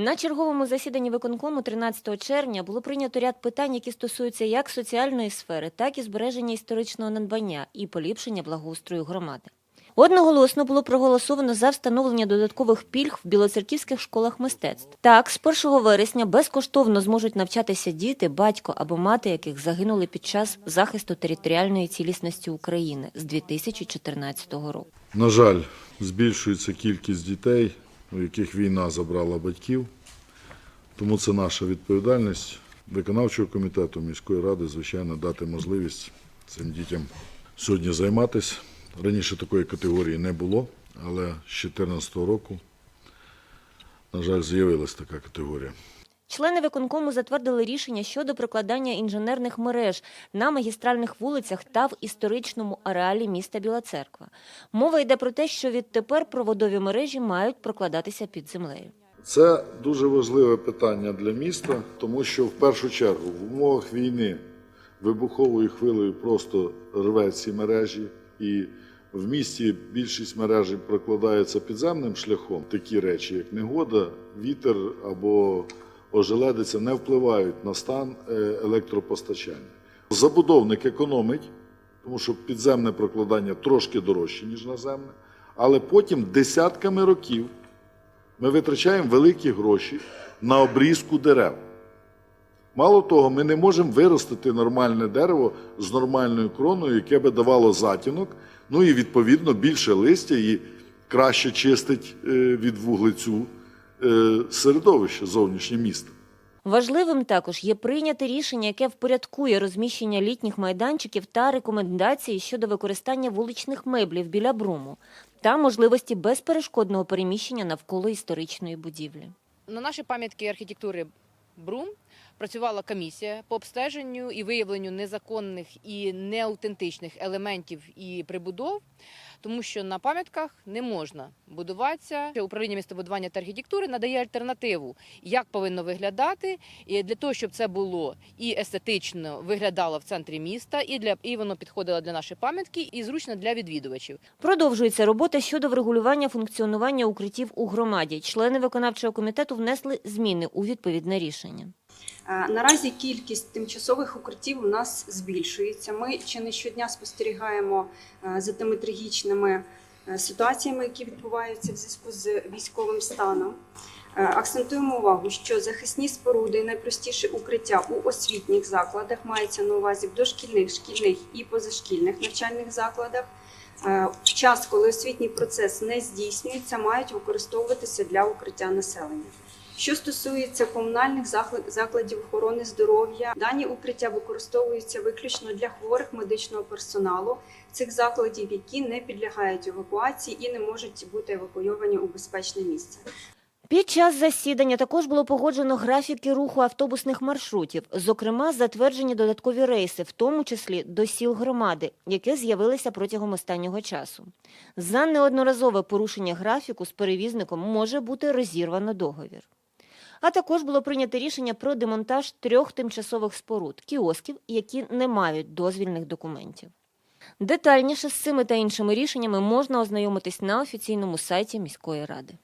На черговому засіданні виконкому 13 червня було прийнято ряд питань, які стосуються як соціальної сфери, так і збереження історичного надбання і поліпшення благоустрою громади. Одноголосно було проголосовано за встановлення додаткових пільг в білоцерківських школах мистецтв. Так, з 1 вересня безкоштовно зможуть навчатися діти, батько або мати, яких загинули під час захисту територіальної цілісності України з 2014 року. На жаль, збільшується кількість дітей, у яких війна забрала батьків. Тому це наша відповідальність виконавчого комітету міської ради, звичайно, дати можливість цим дітям сьогодні займатися. Раніше такої категорії не було, але з 2014 року, на жаль, з'явилась така категорія. Члени виконкому затвердили рішення щодо прокладання інженерних мереж на магістральних вулицях та в історичному ареалі міста Біла Церква. Мова йде про те, що відтепер проводові мережі мають прокладатися під землею. Це дуже важливе питання для міста, тому що в першу чергу в умовах війни вибуховою хвилею просто рве ці мережі, і в місті більшість мережі прокладаються підземним шляхом. Такі речі, як негода, вітер або ожеледиця, не впливають на стан е, електропостачання. Забудовник економить, тому що підземне прокладання трошки дорожче, ніж наземне, але потім десятками років ми витрачаємо великі гроші на обрізку дерев. Мало того, ми не можемо виростити нормальне дерево з нормальною кроною, яке би давало затінок, ну і відповідно більше листя і краще чистить е, від вуглецю середовище зовнішнє міста. Важливим також є прийняте рішення, яке впорядкує розміщення літніх майданчиків та рекомендації щодо використання вуличних меблів біля бруму та можливості безперешкодного переміщення навколо історичної будівлі. На наші пам'ятки архітектури Брум працювала комісія по обстеженню і виявленню незаконних і неаутентичних елементів і прибудов, тому що на пам'ятках не можна будуватися. Управління містобудування та архітектури надає альтернативу, як повинно виглядати, і для того, щоб це було і естетично виглядало в центрі міста, і для і воно підходило для нашої пам'ятки, і зручно для відвідувачів. Продовжується робота щодо врегулювання функціонування укриттів у громаді. Члени виконавчого комітету внесли зміни у відповідне рішення. Е, Наразі кількість тимчасових укриттів у нас збільшується. Ми чи не щодня спостерігаємо е, за тими трагічними е, ситуаціями, які відбуваються в зв'язку з військовим станом. Е, Акцентуємо увагу, що захисні споруди і найпростіше укриття у освітніх закладах мається на увазі в дошкільних, шкільних і позашкільних навчальних закладах. В час, коли освітній процес не здійснюється, мають використовуватися для укриття населення. Що стосується комунальних заклад- закладів охорони здоров'я, дані укриття використовуються виключно для хворих медичного персоналу цих закладів, які не підлягають евакуації і не можуть бути евакуйовані у безпечне місце. Під час засідання також було погоджено графіки руху автобусних маршрутів, зокрема, затверджені додаткові рейси, в тому числі до сіл громади, які з'явилися протягом останнього часу. За неодноразове порушення графіку з перевізником може бути розірвано договір. А також було прийнято рішення про демонтаж трьох тимчасових споруд кіосків, які не мають дозвільних документів. Детальніше з цими та іншими рішеннями можна ознайомитись на офіційному сайті міської ради.